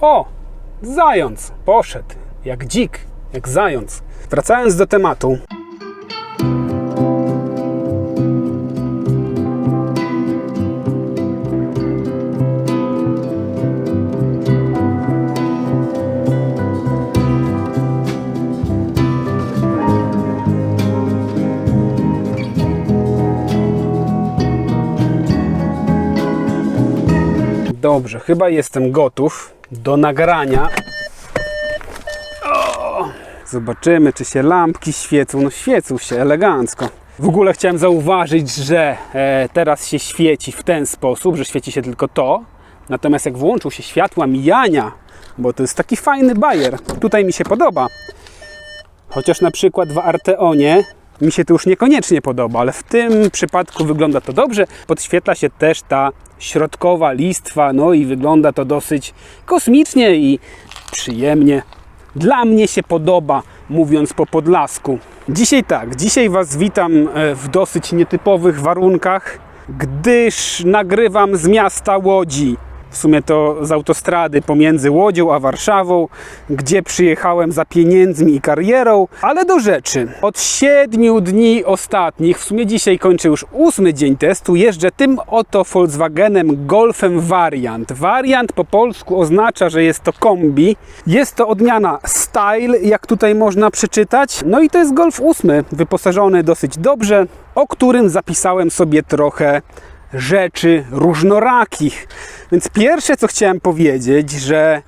O! Zając! Poszedł. Jak dzik, jak zając. Wracając do tematu. Dobrze, chyba jestem gotów do nagrania. Zobaczymy, czy się lampki świecą. No świecą się elegancko. W ogóle chciałem zauważyć, że e, teraz się świeci w ten sposób, że świeci się tylko to. Natomiast jak włączył się światła mijania, bo to jest taki fajny bajer, tutaj mi się podoba. Chociaż na przykład w Arteonie mi się to już niekoniecznie podoba, ale w tym przypadku wygląda to dobrze. Podświetla się też ta środkowa listwa, no i wygląda to dosyć kosmicznie i przyjemnie. Dla mnie się podoba, mówiąc po podlasku. Dzisiaj tak, dzisiaj Was witam e, w dosyć nietypowych warunkach, gdyż nagrywam z miasta Łodzi. W sumie to z autostrady pomiędzy Łodzią a Warszawą, gdzie przyjechałem za pieniędzmi i karierą, ale do rzeczy. Od siedmiu dni ostatnich, w sumie dzisiaj kończę już ósmy dzień testu, jeżdżę tym oto Volkswagenem Golfem Variant. Variant po polsku oznacza, że jest to kombi. Jest to odmiana Style, jak tutaj można przeczytać. No i to jest Golf 8, wyposażony dosyć dobrze, o którym zapisałem sobie trochę rzeczy różnorakich. Więc pierwsze, co chciałem powiedzieć, że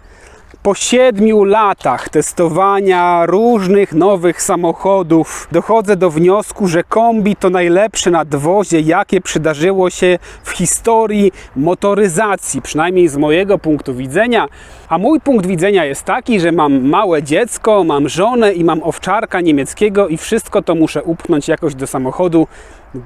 po siedmiu latach testowania różnych nowych samochodów dochodzę do wniosku, że kombi to najlepsze nadwozie, jakie przydarzyło się w historii motoryzacji, przynajmniej z mojego punktu widzenia. A mój punkt widzenia jest taki, że mam małe dziecko, mam żonę i mam owczarka niemieckiego i wszystko to muszę upchnąć jakoś do samochodu,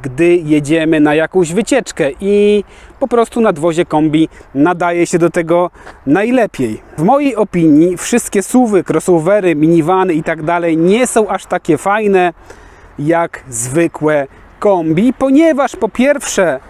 gdy jedziemy na jakąś wycieczkę i po prostu nadwozie kombi nadaje się do tego najlepiej. W mojej opinii wszystkie suwy, crossovery, minivany i tak dalej nie są aż takie fajne jak zwykłe kombi, ponieważ po pierwsze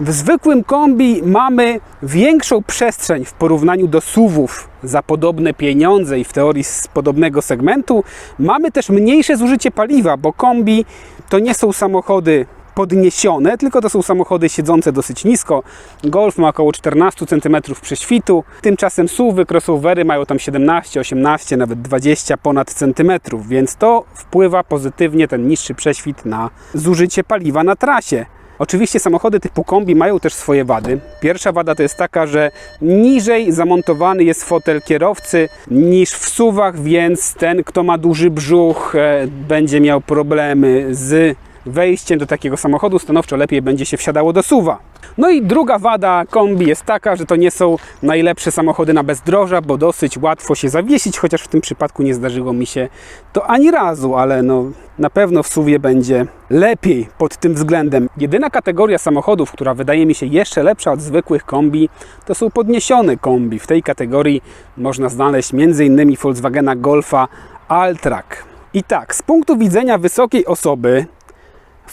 w zwykłym kombi mamy większą przestrzeń w porównaniu do SUVów za podobne pieniądze i w teorii z podobnego segmentu. Mamy też mniejsze zużycie paliwa, bo kombi to nie są samochody podniesione, tylko to są samochody siedzące dosyć nisko. Golf ma około 14 cm prześwitu, tymczasem SUVy, crossovery mają tam 17, 18, nawet 20 ponad centymetrów, więc to wpływa pozytywnie ten niższy prześwit na zużycie paliwa na trasie. Oczywiście samochody typu kombi mają też swoje wady. Pierwsza wada to jest taka, że niżej zamontowany jest fotel kierowcy niż w suwach, więc ten, kto ma duży brzuch, e, będzie miał problemy z wejściem do takiego samochodu. Stanowczo lepiej będzie się wsiadało do suwa. No i druga wada kombi jest taka, że to nie są najlepsze samochody na bezdroża, bo dosyć łatwo się zawiesić, chociaż w tym przypadku nie zdarzyło mi się to ani razu, ale no na pewno w suwie będzie lepiej pod tym względem. Jedyna kategoria samochodów, która wydaje mi się jeszcze lepsza od zwykłych kombi, to są podniesione kombi. W tej kategorii można znaleźć m.in. Volkswagena Golfa Alltrack. I tak, z punktu widzenia wysokiej osoby,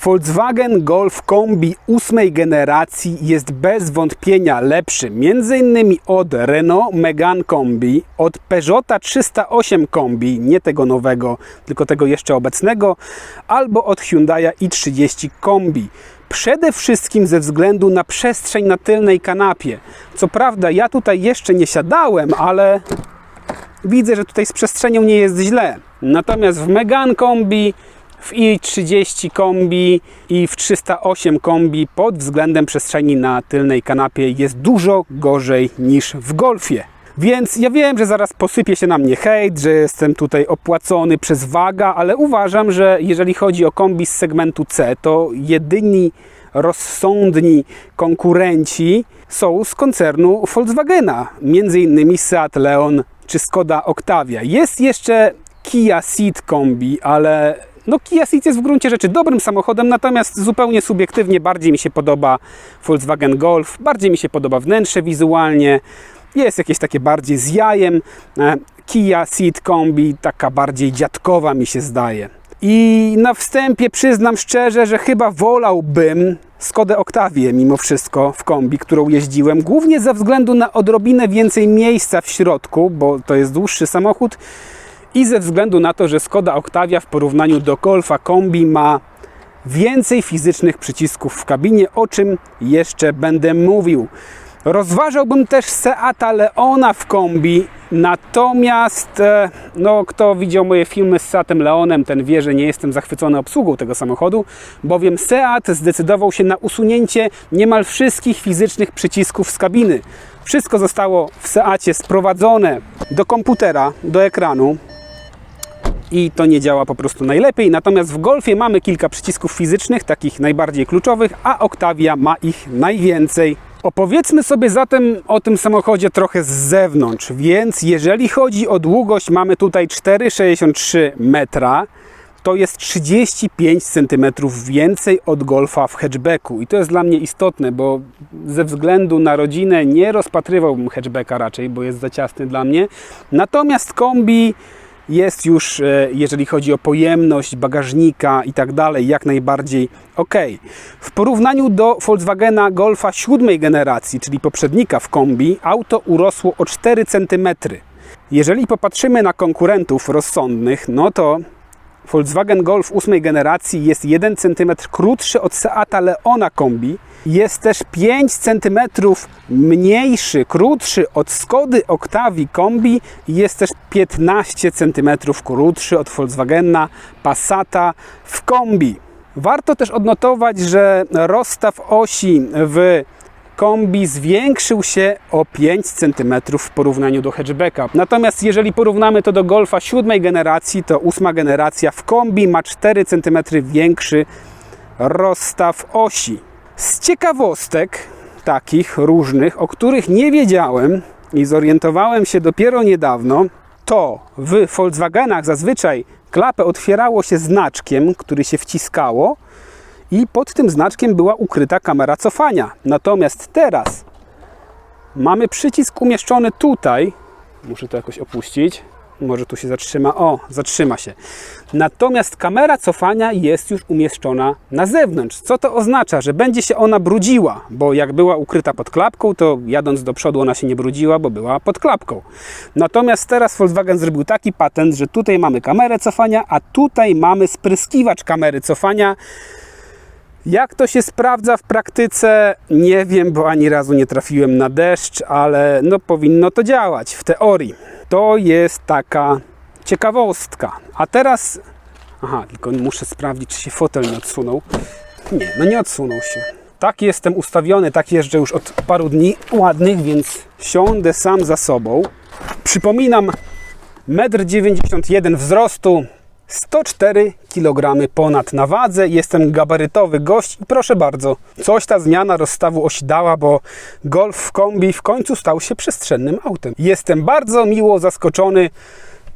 Volkswagen Golf Kombi ósmej generacji jest bez wątpienia lepszy m.in. od Renault Megane Kombi, od Peugeota 308 Kombi, nie tego nowego, tylko tego jeszcze obecnego, albo od Hyundai i30 Kombi. Przede wszystkim ze względu na przestrzeń na tylnej kanapie. Co prawda ja tutaj jeszcze nie siadałem, ale widzę, że tutaj z przestrzenią nie jest źle. Natomiast w Megane Kombi w i30 kombi i w 308 kombi pod względem przestrzeni na tylnej kanapie jest dużo gorzej niż w Golfie. Więc ja wiem, że zaraz posypie się na mnie hejt, że jestem tutaj opłacony przez waga, ale uważam, że jeżeli chodzi o kombi z segmentu C, to jedyni rozsądni konkurenci są z koncernu Volkswagena, między innymi Seat Leon czy Skoda Octavia. Jest jeszcze Kia Ceed kombi, ale no Kia Ceed jest w gruncie rzeczy dobrym samochodem, natomiast zupełnie subiektywnie bardziej mi się podoba Volkswagen Golf, bardziej mi się podoba wnętrze wizualnie, jest jakieś takie bardziej z jajem. E, Kia Ceed Kombi, taka bardziej dziadkowa mi się zdaje. I na wstępie przyznam szczerze, że chyba wolałbym Skodę Oktawię mimo wszystko w kombi, którą jeździłem, głównie ze względu na odrobinę więcej miejsca w środku, bo to jest dłuższy samochód i ze względu na to, że Skoda Octavia w porównaniu do Golfa Kombi ma więcej fizycznych przycisków w kabinie, o czym jeszcze będę mówił. Rozważałbym też Seata Leona w kombi, natomiast e, no, kto widział moje filmy z Seatem Leonem, ten wie, że nie jestem zachwycony obsługą tego samochodu, bowiem Seat zdecydował się na usunięcie niemal wszystkich fizycznych przycisków z kabiny. Wszystko zostało w Seacie sprowadzone do komputera, do ekranu, i to nie działa po prostu najlepiej. Natomiast w Golfie mamy kilka przycisków fizycznych, takich najbardziej kluczowych, a Octavia ma ich najwięcej. Opowiedzmy sobie zatem o tym samochodzie trochę z zewnątrz. Więc jeżeli chodzi o długość, mamy tutaj 4,63 metra. To jest 35 cm więcej od Golfa w hatchbacku. I to jest dla mnie istotne, bo ze względu na rodzinę nie rozpatrywałbym hatchbacka raczej, bo jest za ciasny dla mnie. Natomiast kombi jest już, e, jeżeli chodzi o pojemność bagażnika i tak dalej, jak najbardziej ok. W porównaniu do Volkswagena Golfa siódmej generacji, czyli poprzednika w kombi, auto urosło o 4 cm. Jeżeli popatrzymy na konkurentów rozsądnych, no to Volkswagen Golf ósmej generacji jest 1 cm krótszy od Seata Leona kombi, jest też 5 cm mniejszy, krótszy od Skody Octavii kombi jest też 15 cm krótszy od Volkswagena Passata w kombi. Warto też odnotować, że rozstaw osi w kombi zwiększył się o 5 cm w porównaniu do hatchbacka. Natomiast jeżeli porównamy to do Golfa siódmej generacji, to ósma generacja w kombi ma 4 cm większy rozstaw osi. Z ciekawostek takich różnych, o których nie wiedziałem i zorientowałem się dopiero niedawno, to w Volkswagenach zazwyczaj klapę otwierało się znaczkiem, który się wciskało i pod tym znaczkiem była ukryta kamera cofania. Natomiast teraz mamy przycisk umieszczony tutaj. Muszę to jakoś opuścić. Może tu się zatrzyma. O, zatrzyma się. Natomiast kamera cofania jest już umieszczona na zewnątrz. Co to oznacza? Że będzie się ona brudziła, bo jak była ukryta pod klapką, to jadąc do przodu ona się nie brudziła, bo była pod klapką. Natomiast teraz Volkswagen zrobił taki patent, że tutaj mamy kamerę cofania, a tutaj mamy spryskiwacz kamery cofania. Jak to się sprawdza w praktyce, nie wiem, bo ani razu nie trafiłem na deszcz, ale no powinno to działać w teorii. To jest taka ciekawostka. A teraz. Aha, tylko muszę sprawdzić, czy się fotel nie odsunął. Nie, no nie odsunął się. Tak jestem ustawiony, tak jeżdżę już od paru dni ładnych, więc siądę sam za sobą. Przypominam, 1,91 m wzrostu, 104 kg ponad na wadze, jestem gabarytowy gość i proszę bardzo, coś ta zmiana rozstawu osi dała, bo Golf w kombi w końcu stał się przestrzennym autem. Jestem bardzo miło zaskoczony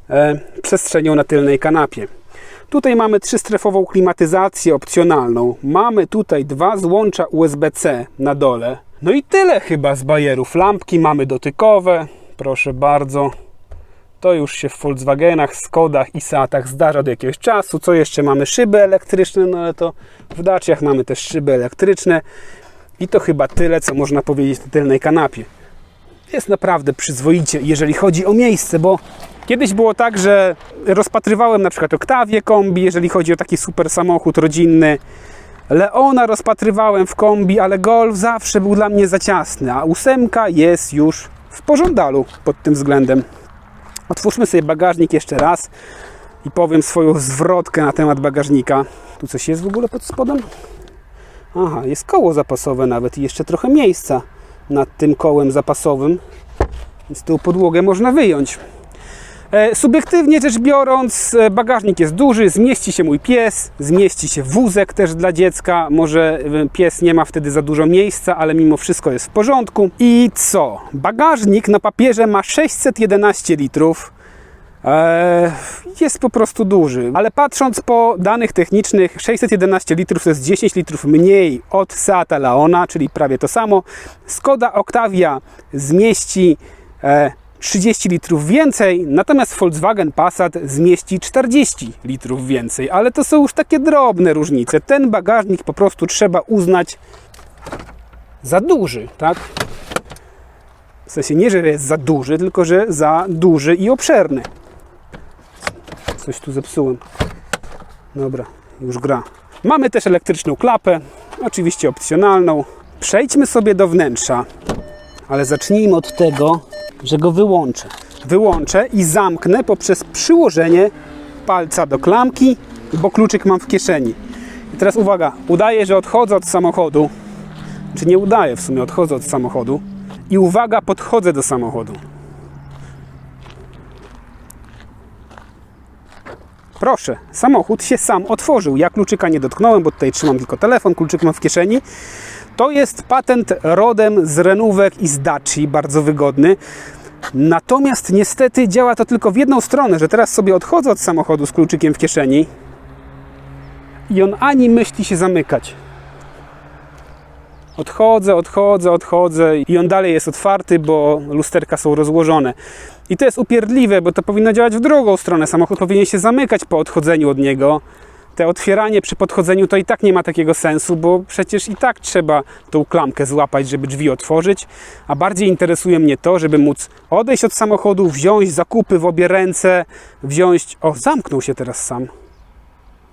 e, przestrzenią na tylnej kanapie. Tutaj mamy trzystrefową klimatyzację opcjonalną. Mamy tutaj dwa złącza USB-C na dole. No i tyle chyba z bajerów. Lampki mamy dotykowe. Proszę bardzo. To już się w Volkswagenach, Skodach i Seatach zdarza do jakiegoś czasu. Co jeszcze mamy? Szyby elektryczne, no ale to w Daciach mamy też szyby elektryczne. I to chyba tyle, co można powiedzieć na tylnej kanapie. Jest naprawdę przyzwoicie, jeżeli chodzi o miejsce, bo kiedyś było tak, że rozpatrywałem na przykład Octavię kombi, jeżeli chodzi o taki super samochód rodzinny. Leona rozpatrywałem w kombi, ale Golf zawsze był dla mnie za ciasny, a ósemka jest już w pożądalu pod tym względem. Otwórzmy sobie bagażnik jeszcze raz i powiem swoją zwrotkę na temat bagażnika. Tu coś jest w ogóle pod spodem? Aha, jest koło zapasowe nawet i jeszcze trochę miejsca nad tym kołem zapasowym. Więc tą podłogę można wyjąć. E, Subiektywnie rzecz biorąc, e, bagażnik jest duży, zmieści się mój pies, zmieści się wózek też dla dziecka. Może e, pies nie ma wtedy za dużo miejsca, ale mimo wszystko jest w porządku. I co? Bagażnik na papierze ma 611 litrów. Eee, jest po prostu duży, ale patrząc po danych technicznych, 611 litrów to jest 10 litrów mniej od Seata Leona, czyli prawie to samo. Skoda Octavia zmieści 30 litrów więcej, natomiast Volkswagen Passat zmieści 40 litrów więcej, ale to są już takie drobne różnice. Ten bagażnik po prostu trzeba uznać za duży, tak? W sensie nie, że jest za duży, tylko że za duży i obszerny. Coś tu zepsułem. Dobra, już gra. Mamy też elektryczną klapę, oczywiście opcjonalną. Przejdźmy sobie do wnętrza, ale zacznijmy od tego, że go wyłączę. Wyłączę i zamknę poprzez przyłożenie palca do klamki, bo kluczyk mam w kieszeni. I teraz uwaga, udaję, że odchodzę od samochodu, czy nie udaję w sumie, odchodzę od samochodu i uwaga, podchodzę do samochodu. Proszę, samochód się sam otworzył. Ja kluczyka nie dotknąłem, bo tutaj trzymam tylko telefon, kluczyk mam w kieszeni. To jest patent rodem z renówek i z Daci, bardzo wygodny. Natomiast niestety działa to tylko w jedną stronę, że teraz sobie odchodzę od samochodu z kluczykiem w kieszeni i on ani myśli się zamykać. Odchodzę, odchodzę, odchodzę i on dalej jest otwarty, bo lusterka są rozłożone. I to jest upierdliwe, bo to powinno działać w drugą stronę. Samochód powinien się zamykać po odchodzeniu od niego. Te otwieranie przy podchodzeniu to i tak nie ma takiego sensu, bo przecież i tak trzeba tą klamkę złapać, żeby drzwi otworzyć. A bardziej interesuje mnie to, żeby móc odejść od samochodu, wziąć zakupy w obie ręce, wziąć. O, zamknął się teraz sam.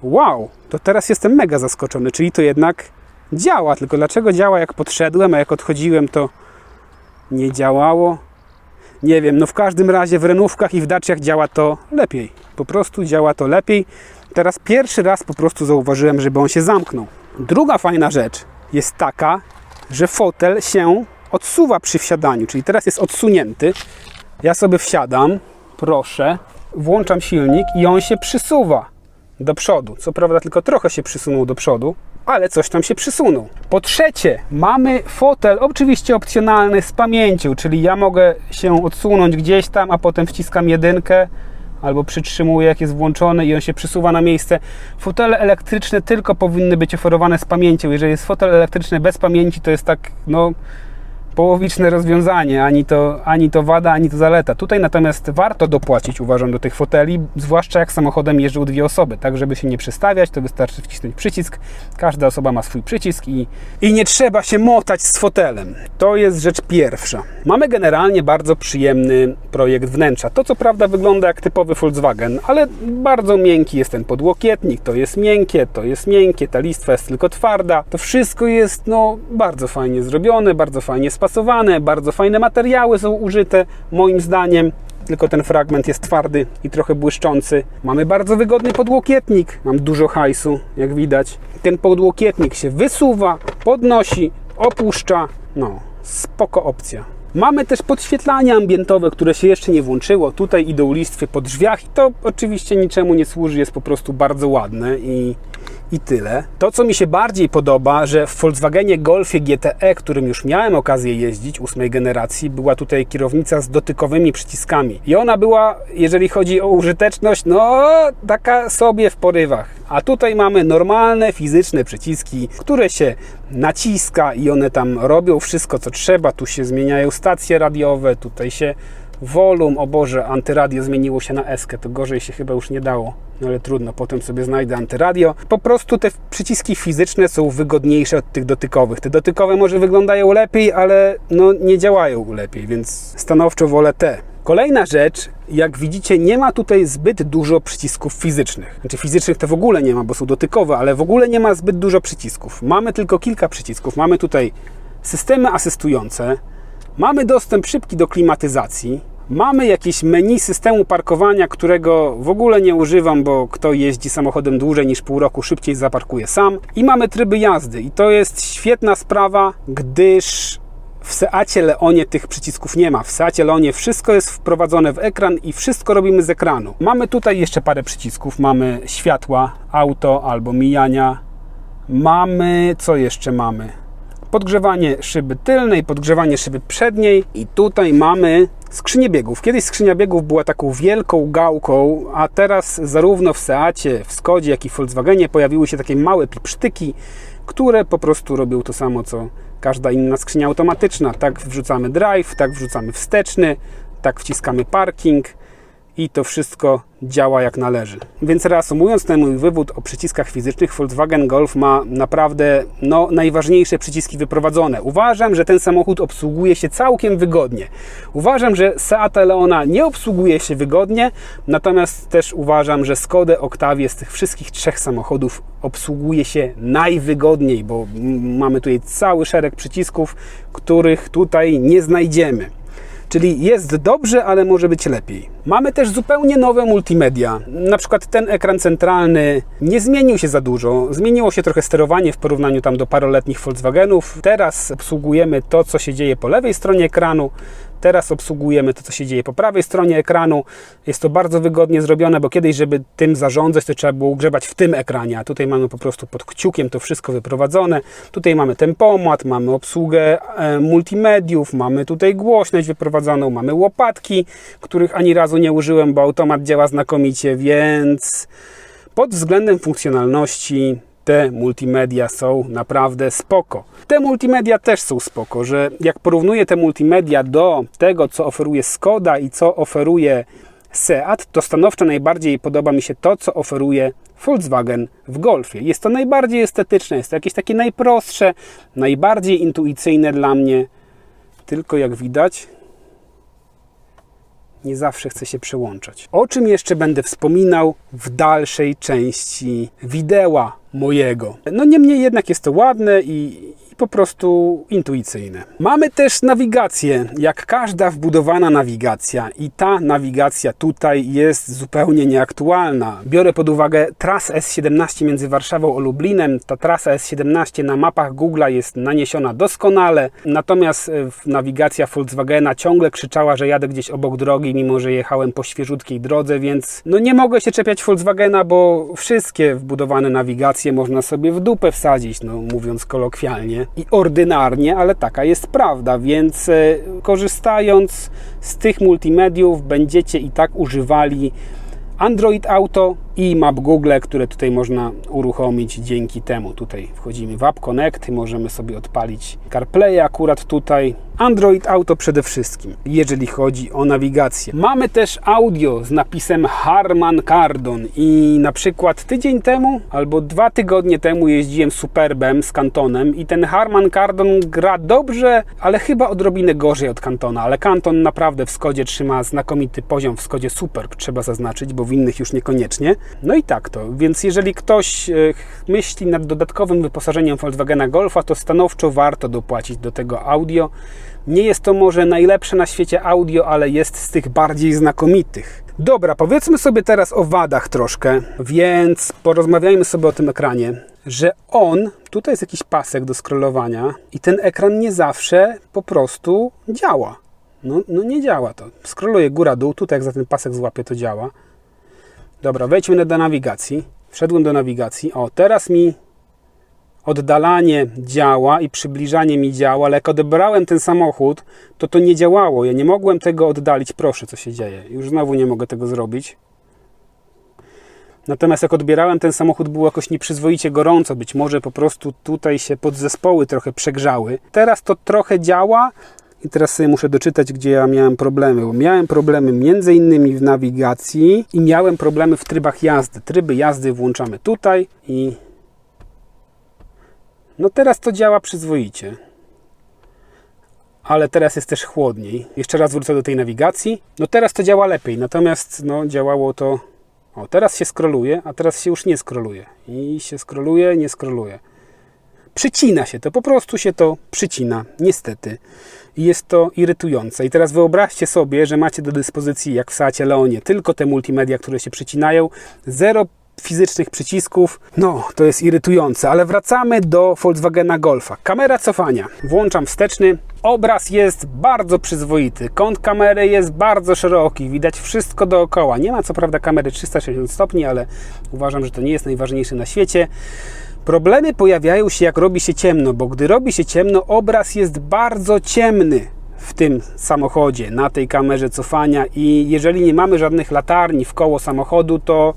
Wow, to teraz jestem mega zaskoczony, czyli to jednak działa. Tylko dlaczego działa jak podszedłem, a jak odchodziłem to nie działało? Nie wiem, no w każdym razie w renówkach i w daciach działa to lepiej. Po prostu działa to lepiej. Teraz pierwszy raz po prostu zauważyłem, żeby on się zamknął. Druga fajna rzecz jest taka, że fotel się odsuwa przy wsiadaniu, czyli teraz jest odsunięty. Ja sobie wsiadam, proszę, włączam silnik i on się przysuwa do przodu. Co prawda tylko trochę się przysunął do przodu, ale coś tam się przysunął. Po trzecie, mamy fotel oczywiście opcjonalny z pamięcią, czyli ja mogę się odsunąć gdzieś tam, a potem wciskam jedynkę albo przytrzymuję jak jest włączony i on się przysuwa na miejsce. Fotele elektryczne tylko powinny być oferowane z pamięcią. Jeżeli jest fotel elektryczny bez pamięci, to jest tak, no połowiczne rozwiązanie, ani to, ani to wada, ani to zaleta. Tutaj natomiast warto dopłacić, uważam, do tych foteli, zwłaszcza jak samochodem jeżdżą dwie osoby, tak żeby się nie przestawiać, to wystarczy wcisnąć przycisk, każda osoba ma swój przycisk i, i nie trzeba się motać z fotelem. To jest rzecz pierwsza. Mamy generalnie bardzo przyjemny projekt wnętrza. To co prawda wygląda jak typowy Volkswagen, ale bardzo miękki jest ten podłokietnik, to jest miękkie, to jest miękkie, ta listwa jest tylko twarda. To wszystko jest no bardzo fajnie zrobione, bardzo fajnie spasowane spasowane, bardzo fajne materiały są użyte, moim zdaniem. Tylko ten fragment jest twardy i trochę błyszczący. Mamy bardzo wygodny podłokietnik. Mam dużo hajsu, jak widać. Ten podłokietnik się wysuwa, podnosi, opuszcza. No, spoko opcja. Mamy też podświetlanie ambientowe, które się jeszcze nie włączyło. Tutaj idą listwy po drzwiach i to oczywiście niczemu nie służy, jest po prostu bardzo ładne i, i tyle. To, co mi się bardziej podoba, że w Volkswagenie Golfie GTE, którym już miałem okazję jeździć, ósmej generacji, była tutaj kierownica z dotykowymi przyciskami. I ona była, jeżeli chodzi o użyteczność, no taka sobie w porywach. A tutaj mamy normalne, fizyczne przyciski, które się naciska i one tam robią wszystko, co trzeba. Tu się zmieniają stacje radiowe, tutaj się Volum, o Boże, antyradio zmieniło się na eskę, to gorzej się chyba już nie dało, no ale trudno, potem sobie znajdę antyradio. Po prostu te przyciski fizyczne są wygodniejsze od tych dotykowych. Te dotykowe może wyglądają lepiej, ale no nie działają lepiej, więc stanowczo wolę te. Kolejna rzecz, jak widzicie, nie ma tutaj zbyt dużo przycisków fizycznych. Znaczy fizycznych to w ogóle nie ma, bo są dotykowe, ale w ogóle nie ma zbyt dużo przycisków. Mamy tylko kilka przycisków. Mamy tutaj systemy asystujące, Mamy dostęp szybki do klimatyzacji. Mamy jakieś menu systemu parkowania, którego w ogóle nie używam, bo kto jeździ samochodem dłużej niż pół roku, szybciej zaparkuje sam. I mamy tryby jazdy. I to jest świetna sprawa, gdyż w Seacie Leonie tych przycisków nie ma. W Seacie Leonie wszystko jest wprowadzone w ekran i wszystko robimy z ekranu. Mamy tutaj jeszcze parę przycisków. Mamy światła, auto albo mijania. Mamy, co jeszcze mamy? Podgrzewanie szyby tylnej, podgrzewanie szyby przedniej i tutaj mamy skrzynię biegów. Kiedyś skrzynia biegów była taką wielką gałką, a teraz zarówno w Seacie, w Skodzie, jak i w Volkswagenie pojawiły się takie małe pipsztyki, które po prostu robią to samo, co każda inna skrzynia automatyczna. Tak wrzucamy drive, tak wrzucamy wsteczny, tak wciskamy parking i to wszystko działa jak należy. Więc reasumując ten mój wywód o przyciskach fizycznych, Volkswagen Golf ma naprawdę no, najważniejsze przyciski wyprowadzone. Uważam, że ten samochód obsługuje się całkiem wygodnie. Uważam, że Seat Leona nie obsługuje się wygodnie, natomiast też uważam, że Skoda Octavia z tych wszystkich trzech samochodów obsługuje się najwygodniej, bo mamy tutaj cały szereg przycisków, których tutaj nie znajdziemy. Czyli jest dobrze, ale może być lepiej. Mamy też zupełnie nowe multimedia. Na przykład ten ekran centralny nie zmienił się za dużo. Zmieniło się trochę sterowanie w porównaniu tam do paroletnich Volkswagenów. Teraz obsługujemy to, co się dzieje po lewej stronie ekranu. Teraz obsługujemy to, co się dzieje po prawej stronie ekranu. Jest to bardzo wygodnie zrobione, bo kiedyś, żeby tym zarządzać, to trzeba było ugrzebać w tym ekranie, a tutaj mamy po prostu pod kciukiem to wszystko wyprowadzone. Tutaj mamy tempomat, mamy obsługę e, multimediów, mamy tutaj głośność wyprowadzoną, mamy łopatki, których ani razu nie użyłem, bo automat działa znakomicie, więc pod względem funkcjonalności te multimedia są naprawdę spoko. Te multimedia też są spoko, że jak porównuję te multimedia do tego, co oferuje Skoda i co oferuje Seat, to stanowczo najbardziej podoba mi się to, co oferuje Volkswagen w Golfie. Jest to najbardziej estetyczne, jest to jakieś takie najprostsze, najbardziej intuicyjne dla mnie. Tylko jak widać, nie zawsze chce się przełączać. O czym jeszcze będę wspominał w dalszej części wideo mojego. No niemniej jednak jest to ładne i, po prostu intuicyjne. Mamy też nawigację, jak każda wbudowana nawigacja i ta nawigacja tutaj jest zupełnie nieaktualna. Biorę pod uwagę trasę S17 między Warszawą a Lublinem. Ta trasa S17 na mapach Google'a jest naniesiona doskonale, natomiast e, nawigacja Volkswagena ciągle krzyczała, że jadę gdzieś obok drogi, mimo że jechałem po świeżutkiej drodze, więc no nie mogę się czepiać Volkswagena, bo wszystkie wbudowane nawigacje można sobie w dupę wsadzić, no mówiąc kolokwialnie i ordynarnie, ale taka jest prawda, więc e, korzystając z tych multimediów będziecie i tak używali Android Auto i Map Google, które tutaj można uruchomić dzięki temu. Tutaj wchodzimy w App Connect, możemy sobie odpalić CarPlay akurat tutaj. Android Auto przede wszystkim, jeżeli chodzi o nawigację. Mamy też audio z napisem Harman Kardon i na przykład tydzień temu albo dwa tygodnie temu jeździłem Superbem z Kantonem i ten Harman Kardon gra dobrze, ale chyba odrobinę gorzej od Kantona, ale Kanton naprawdę w Skodzie trzyma znakomity poziom, w Skodzie Superb trzeba zaznaczyć, bo w innych już niekoniecznie. No i tak to, więc jeżeli ktoś e, myśli nad dodatkowym wyposażeniem Volkswagena Golfa, to stanowczo warto dopłacić do tego audio. Nie jest to może najlepsze na świecie audio, ale jest z tych bardziej znakomitych. Dobra, powiedzmy sobie teraz o wadach troszkę, więc porozmawiajmy sobie o tym ekranie, że on, tutaj jest jakiś pasek do scrollowania i ten ekran nie zawsze po prostu działa. No, no nie działa to. Scrolluję góra-dół, tutaj jak za ten pasek złapię to działa. Dobra, wejdźmy do nawigacji. Wszedłem do nawigacji. O, teraz mi oddalanie działa i przybliżanie mi działa, ale jak odebrałem ten samochód, to to nie działało. Ja nie mogłem tego oddalić. Proszę, co się dzieje. Już znowu nie mogę tego zrobić. Natomiast jak odbierałem ten samochód, było jakoś nieprzyzwoicie gorąco. Być może po prostu tutaj się podzespoły trochę przegrzały. Teraz to trochę działa, i teraz sobie muszę doczytać, gdzie ja miałem problemy. Bo miałem problemy między innymi w nawigacji i miałem problemy w trybach jazdy. Tryby jazdy włączamy tutaj i no teraz to działa przyzwoicie. Ale teraz jest też chłodniej. Jeszcze raz wrócę do tej nawigacji. No teraz to działa lepiej, natomiast no działało to... O, teraz się skroluje, a teraz się już nie skroluje. I się skroluje, nie skroluje. Przycina się to, po prostu się to przycina, niestety. I jest to irytujące. I teraz wyobraźcie sobie, że macie do dyspozycji, jak w Seacie Leonie, tylko te multimedia, które się przycinają, zero fizycznych przycisków. No, to jest irytujące, ale wracamy do Volkswagena Golfa. Kamera cofania. Włączam wsteczny. Obraz jest bardzo przyzwoity. Kąt kamery jest bardzo szeroki. Widać wszystko dookoła. Nie ma co prawda kamery 360 stopni, ale uważam, że to nie jest najważniejsze na świecie. Problemy pojawiają się jak robi się ciemno, bo gdy robi się ciemno, obraz jest bardzo ciemny w tym samochodzie, na tej kamerze cofania. I jeżeli nie mamy żadnych latarni w koło samochodu, to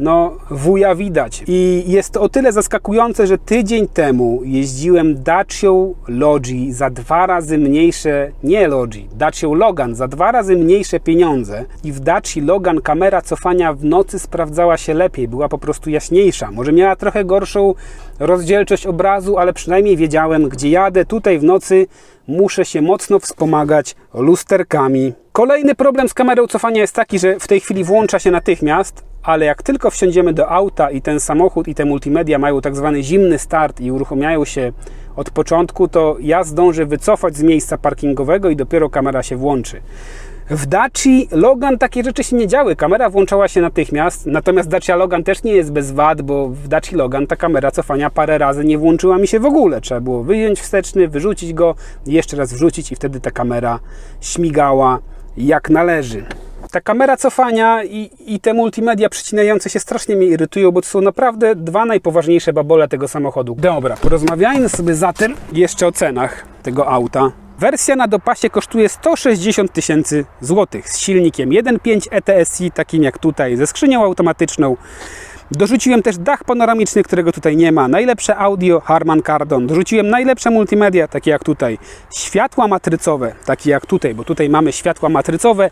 no wuja widać. I jest to o tyle zaskakujące, że tydzień temu jeździłem Dacią Logi za dwa razy mniejsze, nie Logi, Dacią Logan za dwa razy mniejsze pieniądze i w Daci Logan kamera cofania w nocy sprawdzała się lepiej, była po prostu jaśniejsza. Może miała trochę gorszą rozdzielczość obrazu, ale przynajmniej wiedziałem, gdzie jadę. Tutaj w nocy muszę się mocno wspomagać lusterkami. Kolejny problem z kamerą cofania jest taki, że w tej chwili włącza się natychmiast, ale jak tylko wsiądziemy do auta i ten samochód i te multimedia mają tak zwany zimny start i uruchamiają się od początku, to ja zdążę wycofać z miejsca parkingowego i dopiero kamera się włączy. W Daci Logan takie rzeczy się nie działy. Kamera włączała się natychmiast, natomiast Dacia Logan też nie jest bez wad, bo w Daci Logan ta kamera cofania parę razy nie włączyła mi się w ogóle. Trzeba było wyjąć wsteczny, wyrzucić go, jeszcze raz wrzucić i wtedy ta kamera śmigała jak należy. Ta kamera cofania i, i te multimedia przycinające się strasznie mnie irytują, bo to są naprawdę dwa najpoważniejsze babole tego samochodu. Dobra, porozmawiajmy sobie zatem jeszcze o cenach tego auta. Wersja na dopasie kosztuje 160 tysięcy złotych z silnikiem 1.5 ETSI, takim jak tutaj, ze skrzynią automatyczną. Dorzuciłem też dach panoramiczny, którego tutaj nie ma. Najlepsze audio Harman Kardon. Dorzuciłem najlepsze multimedia, takie jak tutaj. Światła matrycowe, takie jak tutaj, bo tutaj mamy światła matrycowe,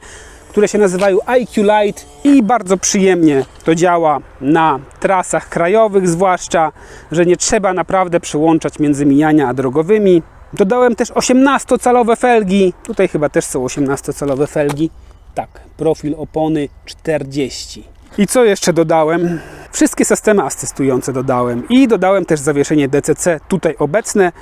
które się nazywają IQ Light i bardzo przyjemnie to działa na trasach krajowych, zwłaszcza, że nie trzeba naprawdę przełączać między mijania a drogowymi. Dodałem też 18-calowe felgi. Tutaj chyba też są 18-calowe felgi. Tak, profil opony 40. I co jeszcze dodałem? Wszystkie systemy asystujące dodałem i dodałem też zawieszenie DCC tutaj obecne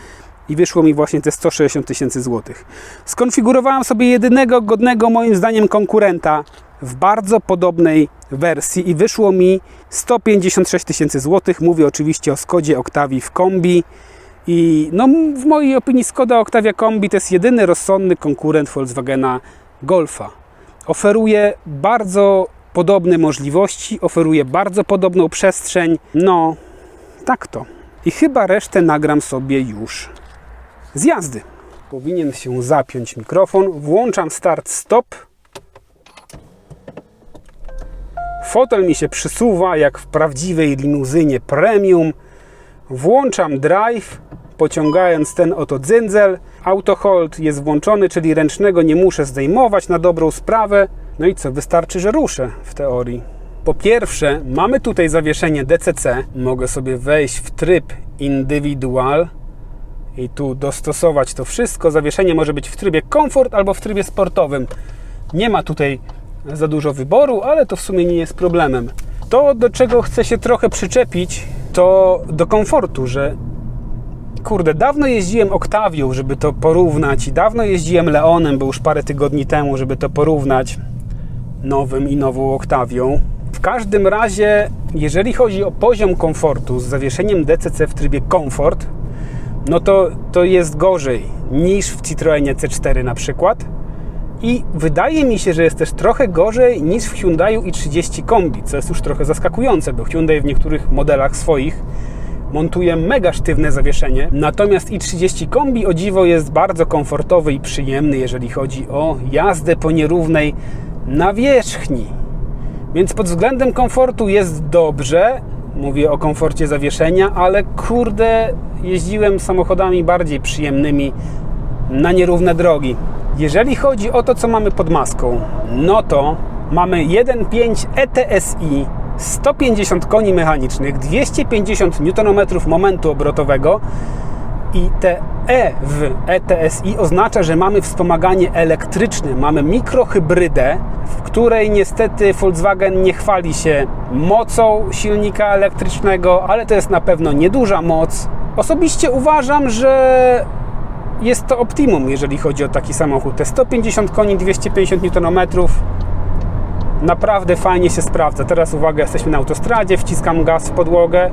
i wyszło mi właśnie te 160 tysięcy złotych. Skonfigurowałem sobie jedynego godnego moim zdaniem konkurenta w bardzo podobnej wersji i wyszło mi 156 tysięcy złotych. Mówię oczywiście o Skodzie Octavii w kombi. I no, w mojej opinii Skoda Octavia Kombi to jest jedyny rozsądny konkurent Volkswagena Golfa. Oferuje bardzo podobne możliwości, oferuje bardzo podobną przestrzeń. No, tak to. I chyba resztę nagram sobie już z jazdy. Powinien się zapiąć mikrofon. Włączam start stop. Fotel mi się przysuwa jak w prawdziwej limuzynie premium. Włączam drive, pociągając ten oto dzynzel. Auto hold jest włączony, czyli ręcznego nie muszę zdejmować na dobrą sprawę. No i co, wystarczy, że ruszę w teorii. Po pierwsze, mamy tutaj zawieszenie DCC. Mogę sobie wejść w tryb indywidual i tu dostosować to wszystko. Zawieszenie może być w trybie komfort albo w trybie sportowym. Nie ma tutaj za dużo wyboru, ale to w sumie nie jest problemem. To, do czego chcę się trochę przyczepić, to do komfortu, że kurde, dawno jeździłem Octavią, żeby to porównać i dawno jeździłem Leonem, bo już parę tygodni temu, żeby to porównać nowym i nową Octavią. W każdym razie, jeżeli chodzi o poziom komfortu z zawieszeniem DCC w trybie komfort, no to, to jest gorzej niż w Citroenie C4 na przykład. I wydaje mi się, że jest też trochę gorzej niż w Hyundaiu i30 Kombi, co jest już trochę zaskakujące, bo Hyundai w niektórych modelach swoich montuje mega sztywne zawieszenie. Natomiast i30 Kombi o dziwo jest bardzo komfortowy i przyjemny, jeżeli chodzi o jazdę po nierównej nawierzchni. Więc pod względem komfortu jest dobrze. Mówię o komforcie zawieszenia, ale kurde, jeździłem samochodami bardziej przyjemnymi na nierówne drogi. Jeżeli chodzi o to, co mamy pod maską, no to mamy 1.5 ETSI, 150 koni mechanicznych, 250 Nm momentu obrotowego i te E w ETSI oznacza, że mamy wspomaganie elektryczne, mamy mikrohybrydę, w której niestety Volkswagen nie chwali się mocą silnika elektrycznego, ale to jest na pewno nieduża moc. Osobiście uważam, że jest to optimum, jeżeli chodzi o taki samochód. Te 150 koni, 250 Nm naprawdę fajnie się sprawdza. Teraz uwaga, jesteśmy na autostradzie, wciskam gaz w podłogę.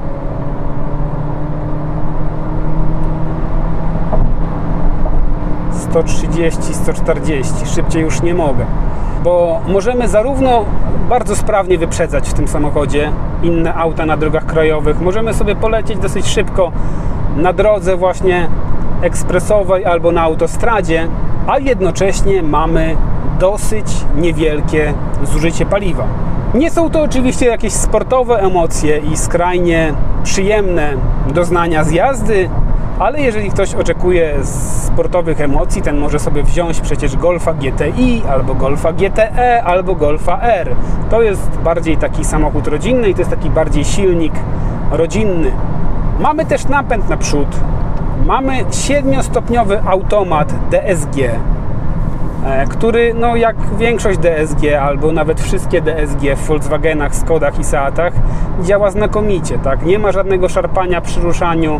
Sto trzydzieści, sto czterdzieści, szybciej już nie mogę, bo możemy zarówno bardzo sprawnie wyprzedzać w tym samochodzie inne auta na drogach krajowych, możemy sobie polecieć dosyć szybko na drodze właśnie ekspresowej albo na autostradzie, a jednocześnie mamy dosyć niewielkie zużycie paliwa. Nie są to oczywiście jakieś sportowe emocje i skrajnie przyjemne doznania z jazdy, ale jeżeli ktoś oczekuje sportowych emocji, ten może sobie wziąć przecież Golfa GTI, albo Golfa GTE, albo Golfa R. To jest bardziej taki samochód rodzinny i to jest taki bardziej silnik rodzinny. Mamy też napęd naprzód. Mamy 7-stopniowy automat DSG, e, który, no jak większość DSG, albo nawet wszystkie DSG w Volkswagenach, Skodach i Seatach, działa znakomicie. Tak? Nie ma żadnego szarpania przy ruszaniu.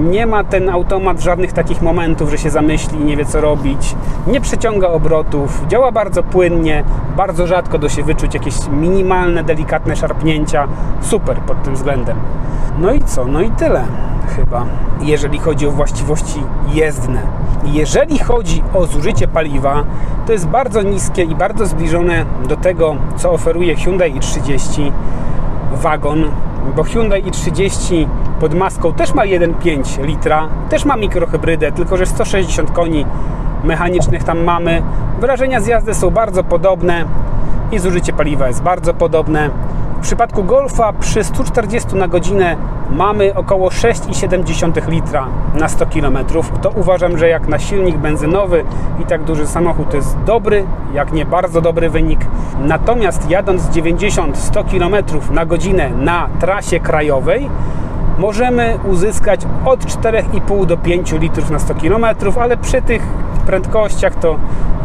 Nie ma ten automat żadnych takich momentów, że się zamyśli i nie wie co robić. Nie przeciąga obrotów, działa bardzo płynnie, bardzo rzadko do się wyczuć jakieś minimalne, delikatne szarpnięcia. Super pod tym względem. No i co? No i tyle chyba, jeżeli chodzi o właściwości jezdne. Jeżeli chodzi o zużycie paliwa, to jest bardzo niskie i bardzo zbliżone do tego, co oferuje Hyundai i30 wagon, bo Hyundai i30 pod maską też ma 1,5 litra, też ma mikrohybrydę, tylko że 160 koni mechanicznych tam mamy. Wrażenia z jazdy są bardzo podobne i zużycie paliwa jest bardzo podobne. W przypadku Golfa przy 140 na godzinę mamy około 6,7 litra na 100 km. To uważam, że jak na silnik benzynowy i tak duży samochód to jest dobry, jak nie bardzo dobry wynik. Natomiast jadąc 90-100 km na godzinę na trasie krajowej możemy uzyskać od 4,5 do 5 litrów na 100 km, ale przy tych prędkościach to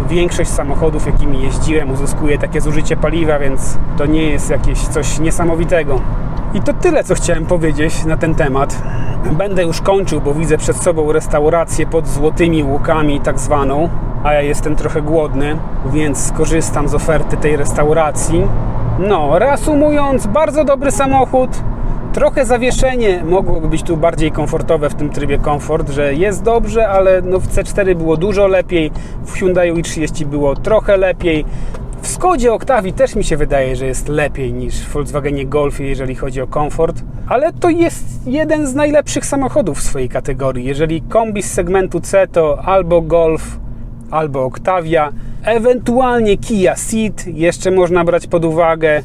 większość samochodów, jakimi jeździłem, uzyskuje takie zużycie paliwa, więc to nie jest jakieś coś niesamowitego. I to tyle, co chciałem powiedzieć na ten temat. Będę już kończył, bo widzę przed sobą restaurację pod Złotymi Łukami, tak zwaną, a ja jestem trochę głodny, więc skorzystam z oferty tej restauracji. No, reasumując, bardzo dobry samochód, Trochę zawieszenie mogłoby być tu bardziej komfortowe w tym trybie komfort, że jest dobrze, ale no w C4 było dużo lepiej, w Hyundai i30 było trochę lepiej. W Skodzie Octavii też mi się wydaje, że jest lepiej niż w Volkswagenie Golfie, jeżeli chodzi o komfort, ale to jest jeden z najlepszych samochodów w swojej kategorii. Jeżeli kombi z segmentu C to albo Golf, albo Octavia, ewentualnie Kia Ceed jeszcze można brać pod uwagę.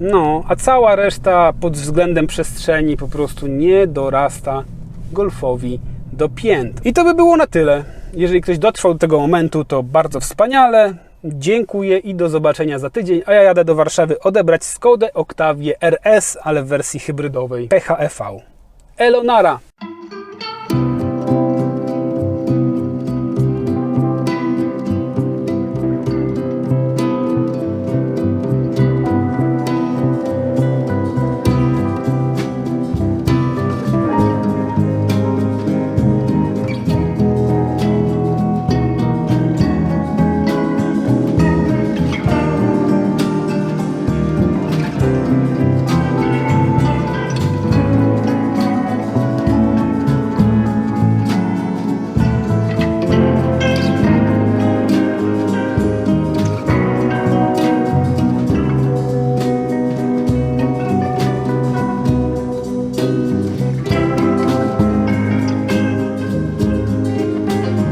No, a cała reszta pod względem przestrzeni po prostu nie dorasta golfowi do pięt. I to by było na tyle. Jeżeli ktoś dotrwał do tego momentu, to bardzo wspaniale. Dziękuję i do zobaczenia za tydzień. A ja jadę do Warszawy odebrać Skodę Octavię RS, ale w wersji hybrydowej PHEV. Elonara!